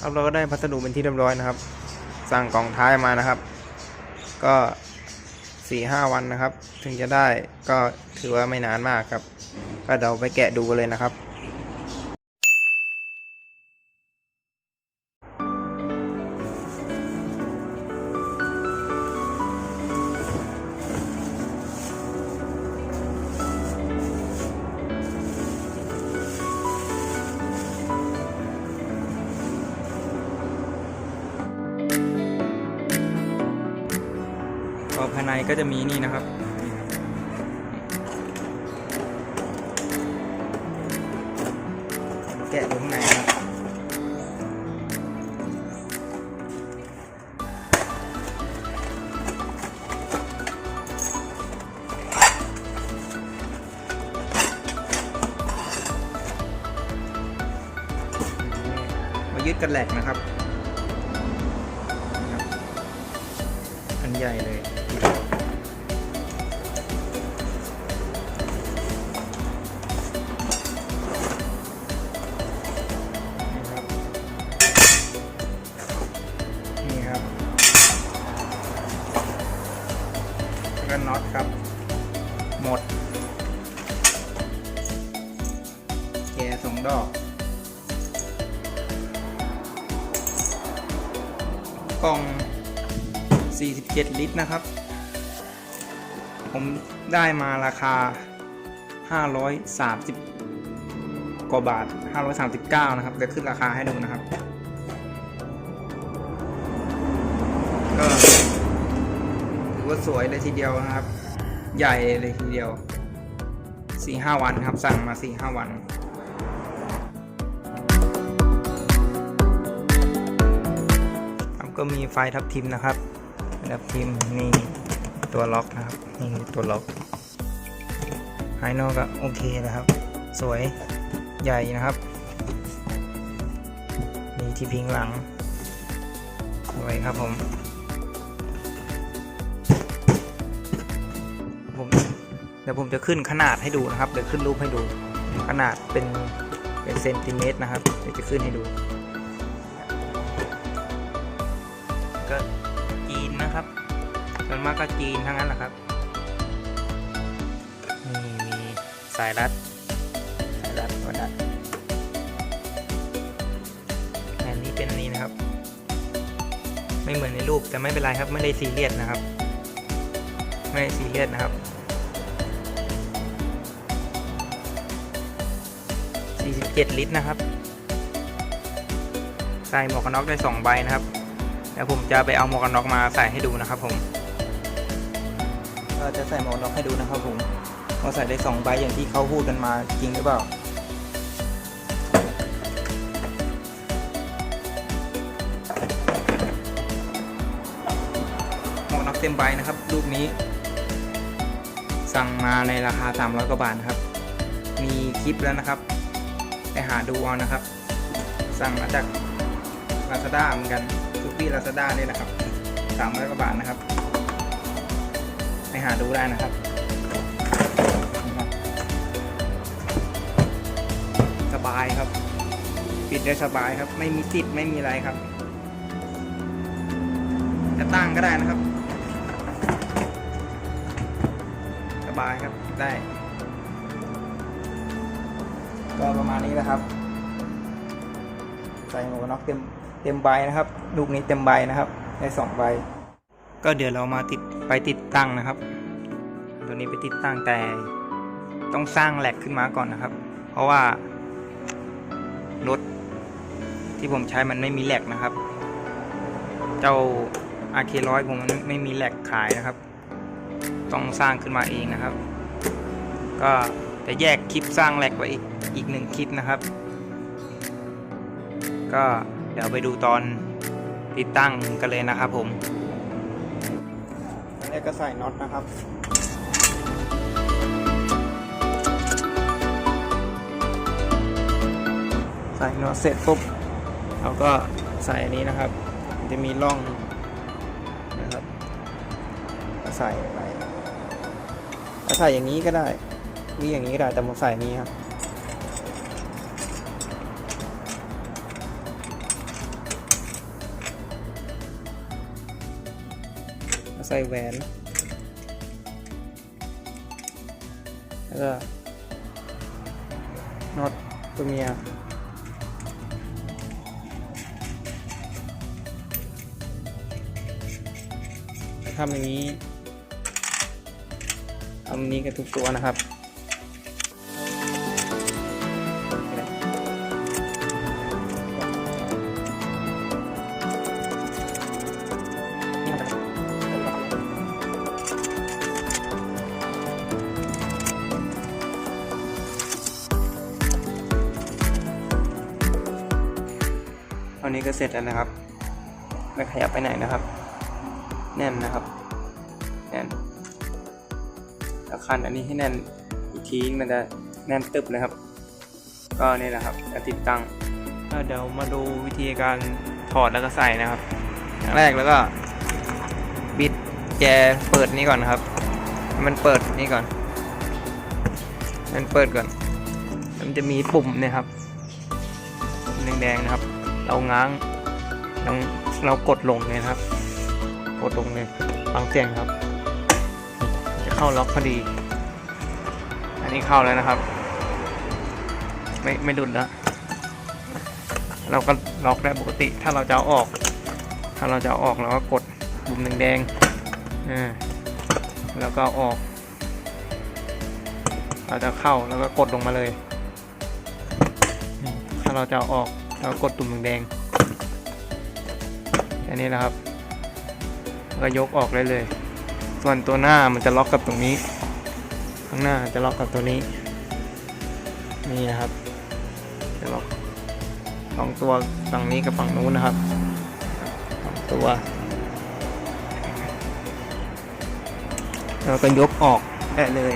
ครับเราก็ได้พัสดุเป็นที่เรียบร้อยนะครับ สั่งกล่องท้ายมานะครับ ก็สี่ห้าวันนะครับ ถึงจะได้ก็ถือว่าไม่นานมากครับ ก็เดี๋ยวไปแกะดูกันเลยนะครับ ในก็จะมีนี่นะครับ แกะดูข้างในนะครับมายึดกันแหลกนะครับ อันใหญ่เลย หมด แกสองดอก กล่อง 47 ลิตรนะครับ ผมได้มาราคา 530 กว่าบาท 539 นะครับเดี๋ยวขึ้นราคาให้ดูนะครับ ก็ถือว่าสวยเลยทีเดียวนะครับ ใหญ่เลยทีเดียว4-5วันครับ สั่งมา4-5วันครับก็มีไฟทับทิมนะครับ ทับทิมนี่ตัวล็อกนะครับ นี่ตัวล็อกภายนอกก็โอเคนะครับ สวยใหญ่นะครับ มีที่พิงหลังสวยครับผม ดี๋ยวผมจะขึ้นขนาดให้ดูนะครับเดี๋ยวขึ้นรูปให้ดูขนาดเป็นเป็นเซนติเมตรนะครับเดี๋ยวจะขึ้นให้ดู ก็จีนนะครับส่วนมากก็จีนทั้งนั้นแหละครับนี่มีสายรัดสายรัดก็ได้แผ่นนี้เป็นนี้นะครับ ไม่เหมือนในรูปแต่ไม่เป็นไรครับไม่ได้ซีเรียสนะครับ ไม่ได้ซีเรียสนะครับ 47 ลิตรนะครับ ใส่หมวกกันน็อกได้ 2 ใบนะครับเดี๋ยวผมจะไปเอาหมวกกันน็อกมาใส่ให้ดูนะครับผมเราจะใส่หมวกกันน็อกให้ดูนะครับผมว่าใส่ได้สองใบอย่างที่เขาพูดกันมาจริงหรือเปล่าหมวกน็อกเต็มใบนะครับรูปนี้ สั่งมาในราคา 300 กว่าบาทครับ มีคลิปแล้วนะครับ หาดูเอานะครับ สั่งมาจากลาซาด้าเหมือนกันซูปี้ลาซาด้านี่แหละครับสามร้อยกว่าบาทนะครับ ไปหาดูได้นะครับนี่ครับ สบายครับ ปิดได้สบายครับ ไม่มีติดไม่มีอะไรครับ จะตั้งก็ได้นะครับ สบายครับได้ ก็ประมาณนี้นะครับ ใส่หมวกกันน็อกเต็มเต็มใบนะครับ ลูกนี้เต็มใบนะครับได้สองใบ ก็เดี๋ยวเรามาติดไปติดตั้งนะครับ ตัวนี้ไปติดตั้งแต่ต้องสร้างแหลกขึ้นมาก่อนนะครับ เพราะว่ารถที่ผมใช้มันไม่มีแหลกนะครับ เจ้า RK ร้อยผมมันไม่มีแหลกขายนะครับ ต้องสร้างขึ้นมาเองนะครับ ก็ จะแยกคลิปสร้างแหลกไว้อีกอีกหนึ่งคลิปนะครับ ก็เดี๋ยวไปดูตอนติดตั้งกันเลยนะครับผมนี่ก็ใส่น็อตนะครับใส่น็อตเสร็จปุ๊บเราก็ใส่อันนี้นะครับมันจะมีร่องนะครับก็ใส่ไปถ้าใส่อย่างนี้ก็ได้ วิ่งอย่างนี้ก็ได้แต่ผมใส่นี้ครับใส่แหวน แล้วก็น็อตตัวเมียทำอย่างนี้ทำนี้กันทุกตัวนะครับ ตอนนี้ก็เสร็จแล้วนะครับ ไม่ขยับไปไหนนะครับ แน่นนะครับ แน่นแล้วคันอันนี้ให้แน่นอีกทีมันจะแน่นตึบเลยครับ ก็นี่แหละครับจะติดตั้งก็เดี๋ยวมาดูวิธีการถอดแล้วก็ใส่นะครับอย่างแรกแล้วก็บิดแจเปิดนี้ก่อนนะครับให้มันเปิดนี่ก่อนให้มันเปิดก่อน มันจะมีปุ่มเนี่ยครับปุ่มแดงๆนะครับ เราง้างเราเรากดลงเลยครับ กดลงเลยฟังเสียงครับ จะเข้าล็อกพอดี อันนี้เข้าแล้วนะครับ ไม่ไม่ดุดแล้วเราก็ล็อกได้ปกติ ถ้าเราจะเอาออก ถ้าเราจะเอาออกเราก็กดปุ่มแดงๆอ่าแล้วก็ออก เราจะเข้าแล้วก็กดลงมาเลย ถ้าเราจะเอาออก เราก็กดตุ่มแดงๆแค่นี้นะครับ ก็ยกออกได้เลย ส่วนตัวหน้ามันจะล็อกกับตรงนี้ ข้างหน้าจะล็อกกับตัวนี้ นี่นะครับ จะล็อกสองตัวฝั่งนี้กับฝั่งนู้นนะครับสองตัว แล้วก็ยกออกได้เลย